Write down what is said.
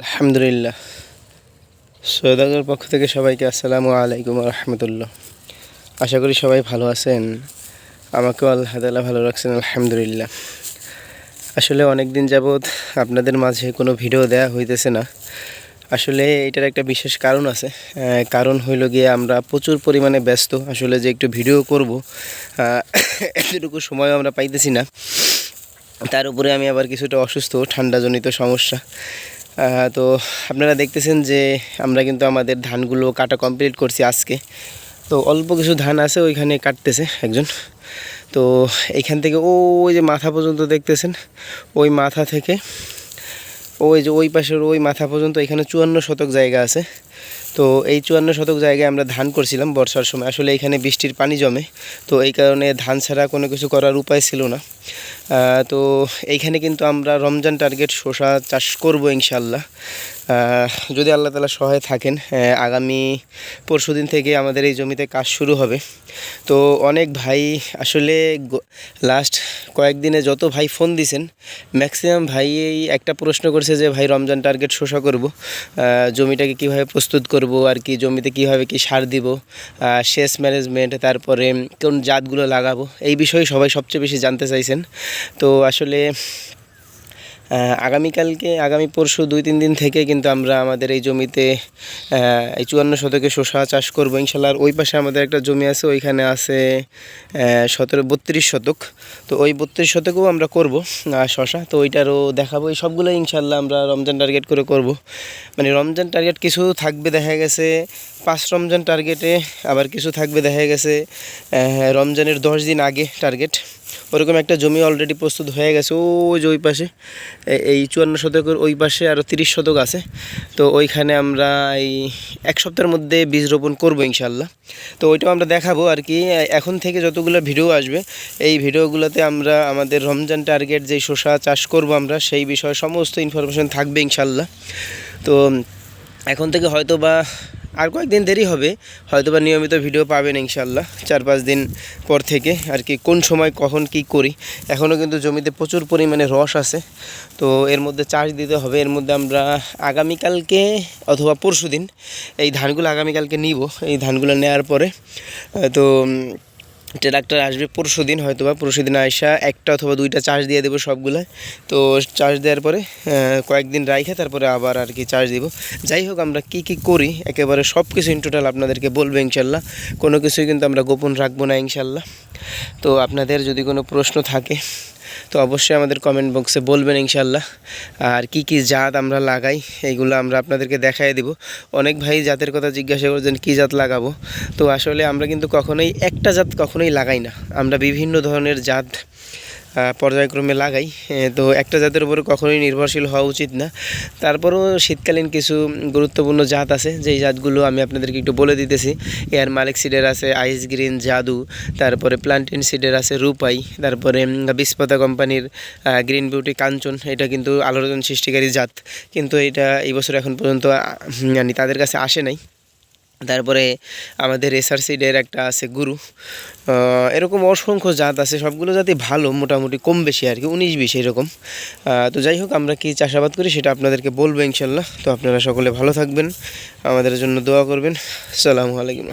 আলহামদুলিল্লাহ। সৈয়দাগর পক্ষ থেকে সবাইকে আসসালামু আলাইকুম রহমতুল্লাহ। আশা করি সবাই ভালো আছেন। আমাকেও আল্লাহ তালা ভালো রাখছেন, আলহামদুলিল্লাহ। আসলে অনেক দিন যাবৎ আপনাদের মাঝে কোনো ভিডিও দেয়া হইতেছে না। আসলে এটার একটা বিশেষ কারণ আছে। কারণ হইল গিয়ে আমরা প্রচুর পরিমাণে ব্যস্ত। আসলে যে একটু ভিডিও করব এতটুকু সময় আমরা পাইতেছি না। তার উপরে আমি আবার কিছুটা অসুস্থ, ঠান্ডাজনিত সমস্যা। তো আপনারা দেখতেছেন যে আমরা কিন্তু আমাদের ধানগুলো কাটা কমপ্লিট করছি আজকে। তো অল্প কিছু ধান আছে, ওইখানে কাটতেছে একজন। তো এইখান থেকে ও ওই যে মাথা পর্যন্ত দেখতেছেন, ওই মাথা থেকে, ওই যে ওই পাশের ওই মাথা পর্যন্ত এখানে চুয়ান্ন শতক জায়গা আছে। তো এই চুয়ান্ন শতক জায়গায় আমরা ধান করছিলাম বর্ষার সময়। আসলে এখানে বৃষ্টির পানি জমে, তো এই কারণে ধান ছাড়া কোনো কিছু করার উপায় ছিল না। তো এইখানে কিন্তু আমরা রমজান টার্গেট শসা চাষ করব ইনশাল্লাহ যদি আল্লাহ তালা সহায় থাকেন আগামী পরশু দিন থেকে আমাদের এই জমিতে কাজ শুরু হবে। তো অনেক ভাই আসলে লাস্ট কয়েকদিনে যত ভাই ফোন দিছেন ম্যাক্সিমাম ভাই একটা প্রশ্ন করছে যে, ভাই, রমজান টার্গেট শোষা করব জমিটাকে কীভাবে প্রস্তুত করব আর কি, জমিতে কীভাবে কি সার দিব শেষ ম্যানেজমেন্ট তারপরে কোন জাতগুলো লাগাবো, এই বিষয়ে সবাই সবচেয়ে বেশি জানতে চাইছেন। তো আসলে আগামীকালকে, আগামী পরশু দুই, তিন দিন থেকে কিন্তু আমরা আমাদের এই জমিতে এই চুয়ান্ন শতকে শসা চাষ করব। ইনশাল্লাহ ওই পাশে আমাদের একটা জমি আছে, ওইখানে আছে সতেরো, বত্রিশ শতক। তো ওই বত্রিশ শতকেও আমরা করব শশা তো ওইটারও দেখাবো। এই সবগুলো ইনশাল্লাহ আমরা রমজান টার্গেট করে করব। মানে রমজান টার্গেট কিছু থাকবে, দেখা গেছে পাঁচ রমজান টার্গেটে, আবার কিছু থাকবে, দেখা গেছে রমজানের দশ দিন আগে টার্গেট। ওরকম একটা জমি অলরেডি প্রস্তুত হয়ে গেছে, ওই যে ওই পাশে। এই চুয়ান্ন শতকের ওই পাশে আরও তিরিশ শতক আছে। তো ওইখানে আমরা এই এক সপ্তাহের মধ্যে বীজ রোপণ করব ইনশাল্লাহ তো ওইটাও আমরা দেখাবো আর কি। এখন থেকে যতগুলো ভিডিও আসবে, এই ভিডিওগুলোতে আমরা আমাদের রমজান টার্গেট যেই শসা চাষ করব আমরা, সেই বিষয়ে সমস্ত ইনফরমেশন থাকবে ইনশাল্লাহ তো এখন থেকে হয়তো বা আর কয়েকদিন দেরি হবে। হয়তো বা নিয়মিত ভিডিও পাবেন ইনশাল্লাহ চার পাঁচ দিন পর থেকে আর কি কোন সময় কখন কি করি। এখনও কিন্তু জমিতে প্রচুর পরিমাণে রস আছে। তো এর মধ্যে চাষ দিতে হবে। এর মধ্যে আমরা আগামীকালকে অথবা পরশু দিন এই ধানগুলো আগামীকালকে নিব। এই ধানগুলো নেওয়ার পরে তো ট্রাক্টর আসবে পরশু দিন হয়তো বা, পরশু দিন আসা একটা অথবা দুইটা চার্জ দিয়ে দেবো সবগুলো। তো চার্জ দেওয়ার পরে কয়েকদিন রাইখে, তারপরে আবার আর কি চার্জ দিব। যাই হোক, আমরা কি কি করি, একেবারে সব কিছু ইন টোটাল আপনাদেরকে বলব ইনশাল্লাহ। কোনো কিছুই কিন্তু আমরা গোপন রাখব না ইনশাল্লাহ। তো আপনাদের যদি কোনো প্রশ্ন থাকে তো অবশ্যই আমাদের কমেন্ট বক্সে বলবেন ইনশাল্লাহ আর কি কি জাত আমরা লাগাই, এইগুলো আমরা আপনাদেরকে দেখাই দিব। অনেক ভাই জাতের কথা জিজ্ঞাসা করছেন, কী জাত লাগাবো? তো আসলে আমরা কিন্তু কখনোই একটা জাত কখনোই লাগাই না। আমরা বিভিন্ন ধরনের জাত পর্যায়ক্রমে লাগাই। তো একটা জাতের উপরে কখনোই নির্ভরশীল হওয়া উচিত না। তারপরেও শীতকালীন কিছু গুরুত্বপূর্ণ জাত আছে, যেই জাতগুলো আমি আপনাদেরকে একটু বলে দিতেছি। এয়ার মালিক সিডের আছে আইস গ্রিন জাদু, তারপরে প্লান্টেন সিডের আছে রূপাই, তারপরে বিস্পতা কোম্পানির গ্রিন বিউটি কাঞ্চন, এটা কিন্তু আলোড়ন সৃষ্টিকারী জাত। কিন্তু এটা এই বছর এখন পর্যন্ত মানে তাদের কাছে আসে নাই। তারপরে আমাদের এসআর সিডের একটা আছে গুরু। এরকম অসংখ্য জাত আছে, সবগুলো জাতি ভালো, মোটামুটি কম বেশি আর কি, উনিশ বিশ এরকম। তো যাই হোক, আমরা কি চাষাবাদ করি সেটা আপনাদেরকে বলব ইনশাল্লাহ। তো আপনারা সকলে ভালো থাকবেন, আমাদের জন্য দোয়া করবেন। সালামু আলাইকুম।